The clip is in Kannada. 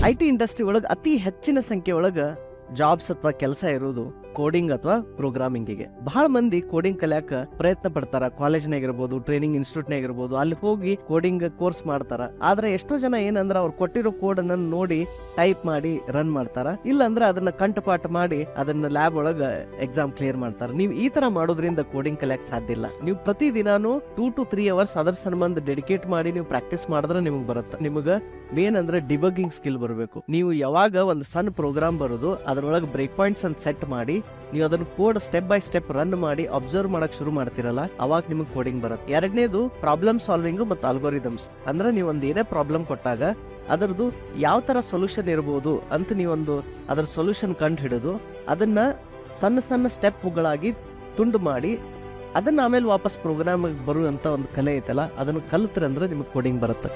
ಐ ಟಿ ಇಂಡಸ್ಟ್ರಿ ಒಳಗೆ ಅತಿ ಹೆಚ್ಚಿನ ಸಂಖ್ಯೆ ಒಳಗೆ ಜಾಬ್ಸ್ ಅಥವಾ ಕೆಲಸ ಇರೋದು ಕೋಡಿಂಗ್ ಅಥವಾ ಪ್ರೋಗ್ರಾಮಿಂಗಿಗೆ ಬಹಳ ಮಂದಿ ಕೋಡಿಂಗ್ ಕಲಿಯಾಕ ಪ್ರಯತ್ನ ಪಡ್ತಾರ. ಕಾಲೇಜ್ನಾಗ ಇರ್ಬೋದು ಟ್ರೈನಿಂಗ್ ಇನ್ಸ್ಟಿಟ್ಯೂಟ್ನಾಗ ಇರ್ಬೋದು ಅಲ್ಲಿ ಹೋಗಿ ಕೋಡಿಂಗ್ ಕೋರ್ಸ್ ಮಾಡ್ತಾರ. ಆದ್ರೆ ಎಷ್ಟೋ ಜನ ಏನಂದ್ರ ಅವ್ರು ಕೊಟ್ಟಿರೋ ಕೋಡ್ ಅನ್ನ ನೋಡಿ ಟೈಪ್ ಮಾಡಿ ರನ್ ಮಾಡ್ತಾರ. ಇಲ್ಲ ಅಂದ್ರೆ ಅದನ್ನ ಕಂಠಪಾಠ ಮಾಡಿ ಅದನ್ನ ಲ್ಯಾಬ್ ಒಳಗ ಎಕ್ಸಾಮ್ ಕ್ಲಿಯರ್ ಮಾಡ್ತಾರ. ನೀವು ಈ ತರ ಮಾಡೋದ್ರಿಂದ ಕೋಡಿಂಗ್ ಕಲಿಯಕ್ ಸಾಧ್ಯ ಇಲ್ಲ. ನೀವು ಪ್ರತಿ ದಿನಾನು ಟೂ ಟು ತ್ರೀ ಅವರ್ಸ್ ಅದರ ಸಂಬಂಧ ಡೆಡಿಕೇಟ್ ಮಾಡಿ ನೀವು ಪ್ರಾಕ್ಟೀಸ್ ಮಾಡಿದ್ರೆ ನಿಮಗೆ ಬರುತ್ತೆ. ನಿಮಗ ಮೇನ್ ಅಂದ್ರೆ ಡಿಬಗಿಂಗ್ ಸ್ಕಿಲ್ ಬರಬೇಕು. ನೀವು ಯಾವಾಗ ಒಂದು ಸಣ್ಣ ಪ್ರೋಗ್ರಾಮ್ ಬರೋದು ಅದರೊಳಗೆ ಬ್ರೇಕ್ ಪಾಯಿಂಟ್ಸ್ ಅಂತ ಸೆಟ್ ಮಾಡಿ ನೀವು ಅದನ್ನು code step by step run ಮಾಡಿ ಅಬ್ಸರ್ವ್ ಮಾಡಕ್ ಶುರು ಮಾಡ್ತಿರಲ್ಲ, ಅವಾಗ ನಿಮಗೆ ಕೋಡಿಂಗ್ ಬರುತ್ತೆ. ಎರಡನೇದು ಪ್ರಾಬ್ಲಮ್ ಸಾಲ್ವಿಂಗ್ ಮತ್ತು ಅಲ್ಗೋರಿದಮ್ಸ್ ಅಂದ್ರೆ ನೀವು ಒಂದು ಏನೇ ಪ್ರಾಬ್ಲಮ್ ಕೊಟ್ಟಾಗ ಅದರದ್ದು ಯಾವ ತರ ಸೊಲ್ಯೂಷನ್ ಇರಬಹುದು ಅಂತ ನೀವೊಂದು ಅದರ ಸೊಲ್ಯೂಷನ್ ಕಂಡು ಹಿಡಿದು ಅದನ್ನ ಸಣ್ಣ ಸಣ್ಣ ಸ್ಟೆಪ್ಗಳಾಗಿ ತುಂಡು ಮಾಡಿ ಅದನ್ನ ಆಮೇಲೆ ವಾಪಸ್ ಪ್ರೋಗ್ರಾಮ್ ಬರುವಂತ ಒಂದು ಕಲೆ ಐತಲ್ಲ, ಅದನ್ನು ಕಲಿತ್ರೆ ಅಂದ್ರೆ ನಿಮಗೆ ಕೋಡಿಂಗ್ ಬರುತ್ತೆ.